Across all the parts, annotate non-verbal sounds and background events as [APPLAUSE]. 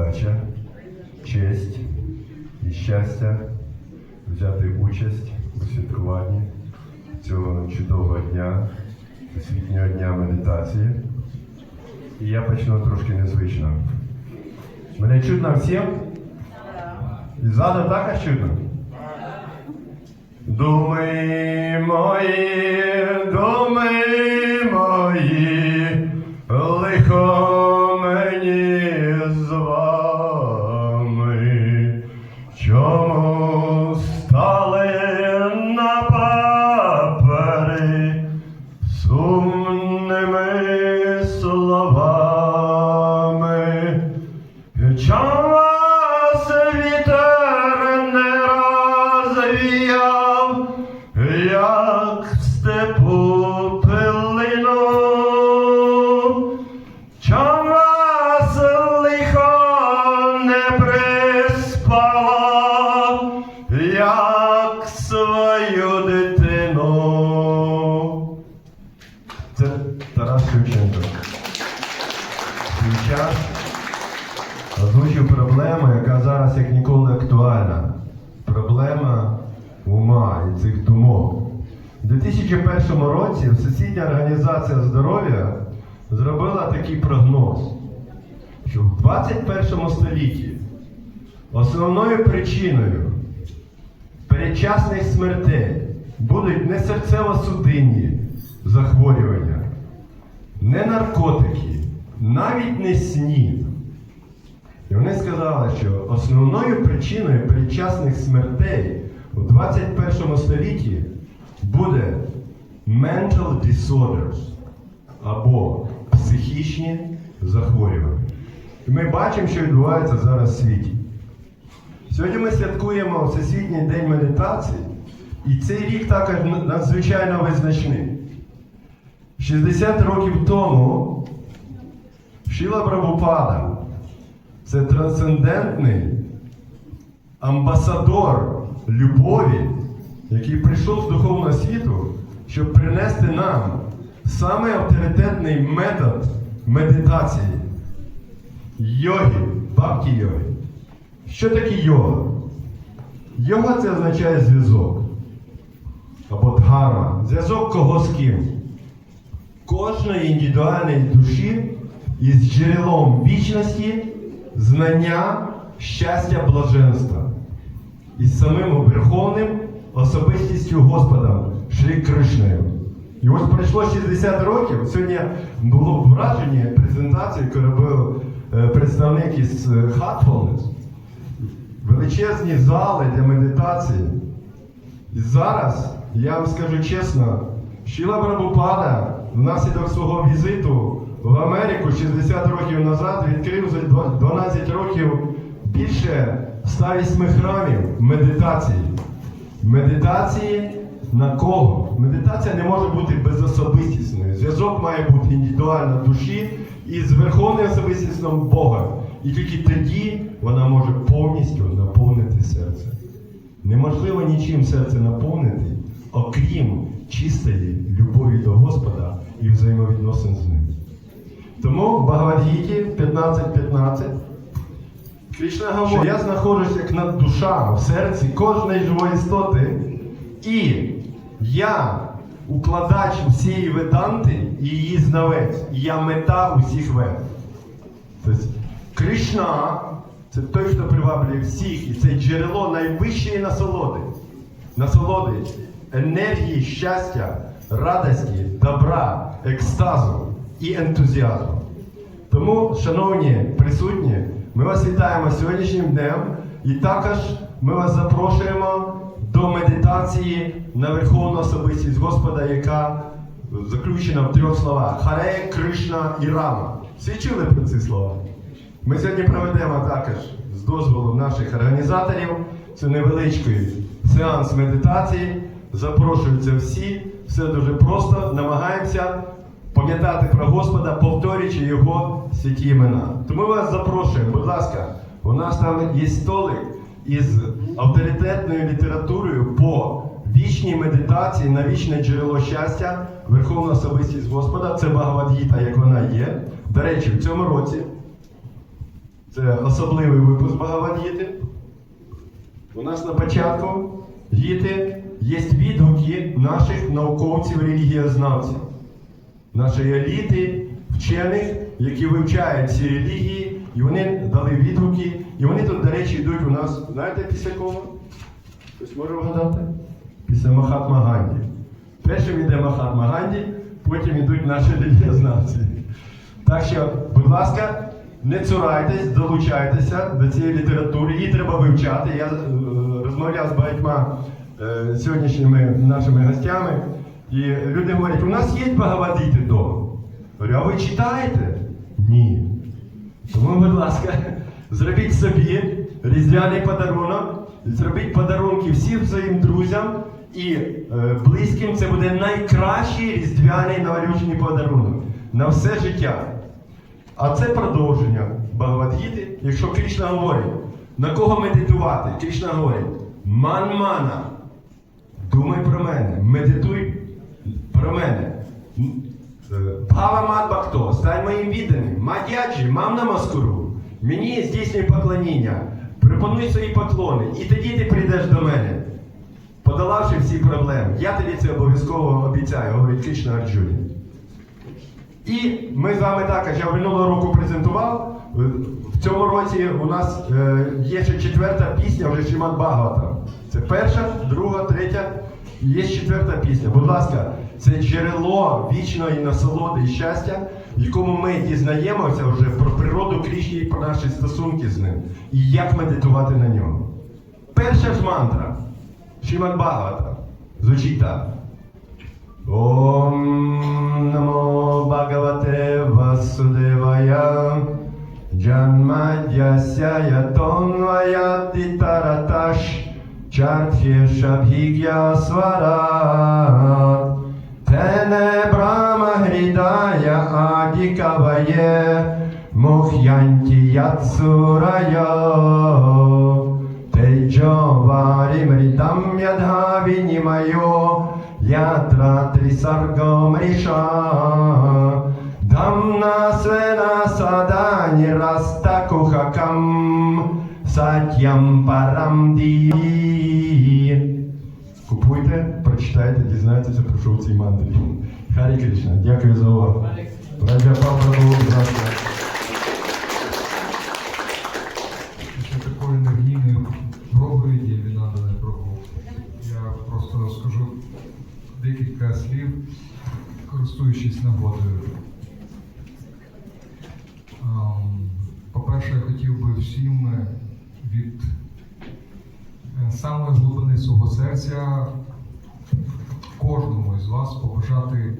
віддача, честь і щастя взяти участь у святкуванні цього чудового дня, освітнього дня медитації. І я почну трошки незвично. Мене чутно всім? І ззаду також чутно? Думи мої, думи розвіяв, як в степу пилину? Чом вас лихо не приспала, як свою дитину? Це Тарас Шевченко. Свій час озвучив яка зараз як ніколи актуальна. Проблема ума і цих думок. У 2001 році Всесвітня організація здоров'я зробила такий прогноз, що в 21 столітті основною причиною передчасних смертей будуть не серцево-судинні захворювання, не наркотики, навіть не снід. І вони сказали, що основною причиною передчасних смертей у 21 столітті буде mental disorders або психічні захворювання. І ми бачимо, що відбувається зараз в світі. Сьогодні ми святкуємо Всесвітній день медитації, і цей рік також надзвичайно визначний. 60 років тому Шіла Прабхупада це трансцендентний амбасадор любові, який прийшов з духовного світу, щоб принести нам самий авторитетний метод медитації йоги, бхакті йоги. Що таке йога? Йога це означає зв'язок. Або дхарма. Зв'язок кого з ким. Кожної індивідуальної душі із джерелом вічності, знання, щастя, блаженства. І з самим Верховним особистістю Господом Шрі Кришною. І ось пройшло 60 років. Сьогодні було враження презентації, яку робив е, представник із е, Heartfulness. Величезні зали для медитації. І зараз, я вам скажу чесно, Шіла Прабхупада внаслідок свого візиту в Америку 60 років назад відкрив за 12 років більше 108 храмів медитації. Медитації на кого? Медитація не може бути безособистісною. Зв'язок має бути індивідуально душі і з верховним особистісним Бога. І тільки тоді вона може повністю наповнити серце. Неможливо нічим серце наповнити, окрім чистої любові до Господа і взаємовідносин з ним. Тому в Багавадгіті 15.15 Кришна говорить, що я знаходжусь як наддуша в серці кожної живої істоти, і я укладач всієї веданти і її знавець. І я мета усіх вед. Тобто Кришна це той, хто приваблює всіх, і це джерело найвищої насолоди. Насолоди, енергії, щастя, радості, добра, екстазу і ентузіазму. Тому, шановні присутні, ми вас вітаємо сьогоднішнім днем і також ми вас запрошуємо до медитації на Верховну особистість Господа, яка заключена в трьох словах: Харе, Кришна і Рама. Всі чули про ці слова? Ми сьогодні проведемо також з дозволу наших організаторів цю невеличкий сеанс медитації. Запрошуються всі, все дуже просто. Намагаємося пам'ятати про Господа, повторюючи Його святі імена. Тому вас запрошуємо, будь ласка, у нас там є столик із авторитетною літературою по вічній медитації на вічне джерело щастя, Верховна особистість Господа. Це Багавадгіта, як вона є. До речі, в цьому році Це особливий випуск Багавадгіти. У нас на початку гіти є відгуки наших науковців-релігієзнавців, нашої еліти, вчених, які вивчають ці релігії, і вони дали відгуки. І вони тут, до речі, йдуть у нас, знаєте, після кого? Хтось може вгадати? Після Махатма Ганді. Першим йде Махатма Ганді, потім йдуть наші релігієзнавці. Так що, будь ласка, не цурайтесь, долучайтеся до цієї літератури. Її треба вивчати. Я е, розмовляв з багатьма е, сьогоднішніми нашими гостями, і люди говорять, у нас є Багавадіти вдома. Говорю, а ви читаєте? Ні. Тому, будь ласка, [LAUGHS] зробіть собі різдвяний подарунок, зробіть подарунки всім своїм друзям і е, близьким. Це буде найкращий різдвяний новорічний подарунок на все життя. А це продовження Бхагавадгіти. Якщо Кришна говорить, на кого медитувати? Кришна говорить, ман-мана, думай про мене, медитуй про мене. Бхава Мадбакто, стань моїм відданим. Мадяджі, мам на маскуру. Мені здійснюй поклоніння. Пропонуй свої поклони. І тоді ти прийдеш до мене, подолавши всі проблеми. Я тобі це обов'язково обіцяю, говорить Кришна Арджуні. І ми з вами також, я минулого року презентував. В цьому році у нас е, є ще четверта пісня, вже Шимат Багавата. Це перша, друга, третя. Є четверта пісня. Будь ласка, це джерело вічної насолоди і щастя, в якому ми дізнаємося вже про природу Крішні і про наші стосунки з ним. І як медитувати на ньому. Перша ж мантра Шимат Багавата звучить так. Om Namo Bhagavate Vasudevaya Janmadhyasya Yatonvayati Taratash Charthye Shabhigya Swarat Tene Brahma Hridaya Adi Kavaye Mukhyanti Yatsuraya Tejo Varimritam Yadha Vinimayo дізнайтеся про що в цій мандрі. Харі Кришна, дякую за увагу. Павлову, будь ласка. Після такої енергійної проповіді від наданої Прабу, я просто скажу декілька слів, користуючись нагодою. По-перше, я хотів би всім від е, самої глибини свого серця кожному із вас побажати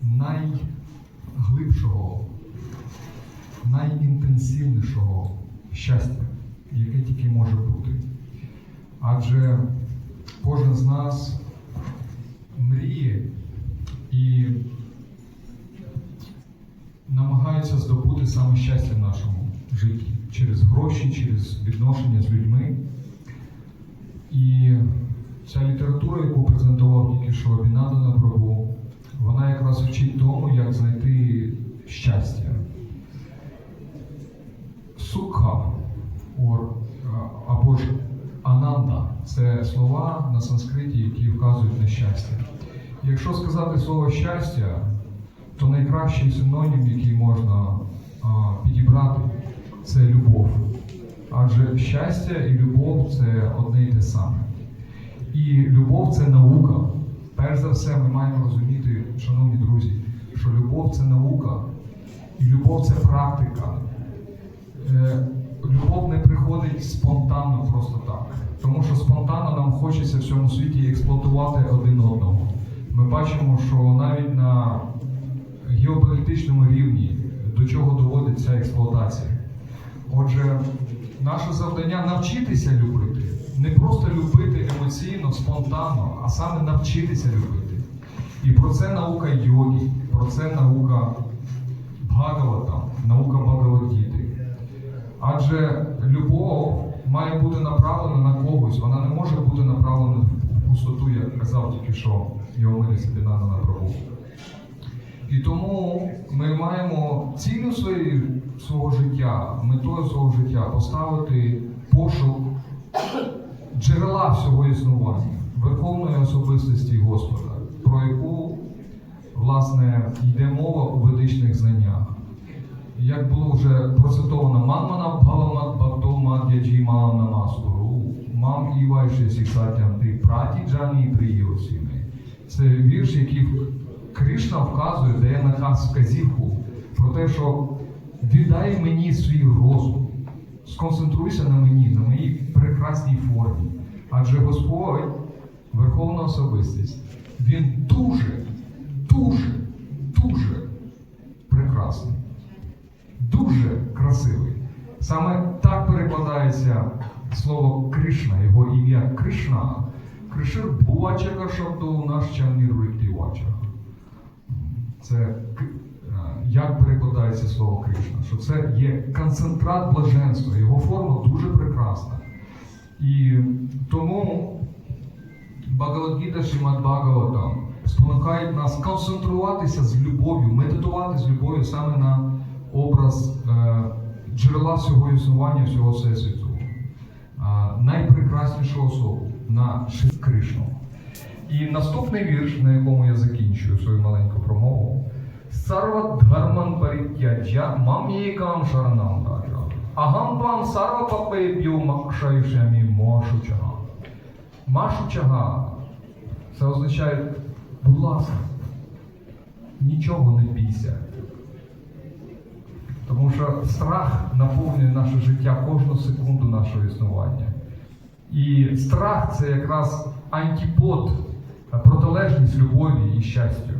найглибшого найінтенсивнішого щастя, яке тільки може бути. Адже кожен з нас мріє і намагається здобути саме щастя в нашому житті через гроші, через відношення з людьми. І ця література, яку презентував тільки що Абінадана Прабу, вона якраз вчить тому, як знайти щастя. Сукха або ж ананда це слова на санскриті, які вказують на щастя. Якщо сказати слово щастя, то найкращий синонім, який можна а, підібрати, це любов. Адже щастя і любов це одне і те саме. І любов це наука. Перш за все, ми маємо розуміти, шановні друзі, що любов це наука, і любов це практика. Е, любов не приходить спонтанно просто так. Тому що спонтанно нам хочеться в цьому світі експлуатувати один одного. Ми бачимо, що навіть на геополітичному рівні до чого доводить ця експлуатація. Отже, наше завдання навчитися любити, не просто любити емоційно, спонтанно, а саме навчитися любити. І про це наука йоги, про це наука Бхагавата, наука Бхагавадгіти. Адже любов має бути направлена на когось, вона не може бути направлена в пустоту, як казав тільки що Йомирі Сабінана на Прабу. І тому ми маємо цілю своєї, свого життя, метою свого життя поставити пошук джерела всього існування, верховної особистості Господа, про яку, власне, йде мова у ведичних знаннях. Як було вже процитовано, Манмана Бхавамат Бхакто Мад'яджі Мам Намаскуру, Мам Івайше Сіксатям Ти Праті Джані Приєосіми. Це вірш, який Кришна вказує, дає наказ вказівку про те, що віддай мені свій розум, сконцентруйся на мені, на моїй прекрасній формі. Адже Господь, Верховна особистість, він дуже, дуже, дуже прекрасний дуже красивий. Саме так перекладається слово Кришна, його ім'я Кришна. Кришир Бувачака шабду Вачака. Це е, як перекладається слово Кришна? Що це є концентрат блаженства, його форма дуже прекрасна. І тому Бхагавадгіта Шримад Бхагаватам спонукають нас концентруватися з любов'ю, медитувати з любов'ю саме на образ е, джерела всього існування, всього всесвіту, е, найпрекраснішу особу на Шри Кришну. І наступний вірш, на якому я закінчую свою маленьку промову. Сарва дхарман паритяджя мам єкам шаранам раджа. Агам вам сарва папеб'ю макшаюшамі мошучага. Машучага це означає, будь ласка, нічого не бійся. Тому що страх наповнює наше життя кожну секунду нашого існування. І страх це якраз антипод, протилежність любові і щастю.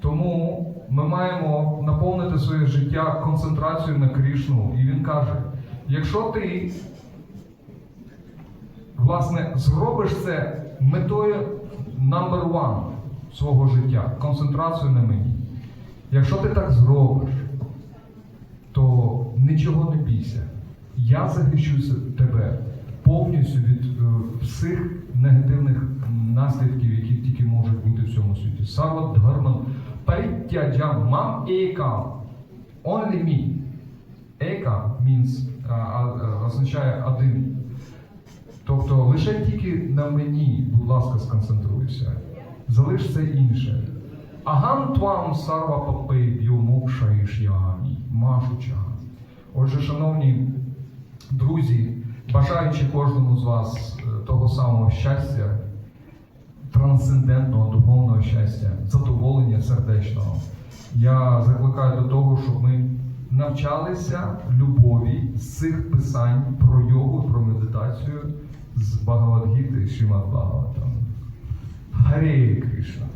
Тому ми маємо наповнити своє життя концентрацією на Крішну. І він каже: якщо ти власне зробиш це метою number one свого життя, концентрацію на мені. Якщо ти так зробиш, то нічого не бійся. Я захищу тебе повністю від е, всіх негативних наслідків, які тільки можуть бути в цьому світі. Сарват Дхарман Паритяджам мам екам. Only me. Ека means, а, а, означає один. Тобто лише тільки на мені, будь ласка, сконцентруйся. Залиш все інше. Агам твам сарва папи мокша іш машуча. Отже, шановні друзі, бажаючи кожному з вас е, того самого щастя, трансцендентного духовного щастя, задоволення сердечного, я закликаю до того, щоб ми навчалися любові з цих писань про йогу, про медитацію з Багавадгіти Шримад Бхагаватам. Гарі Кришна.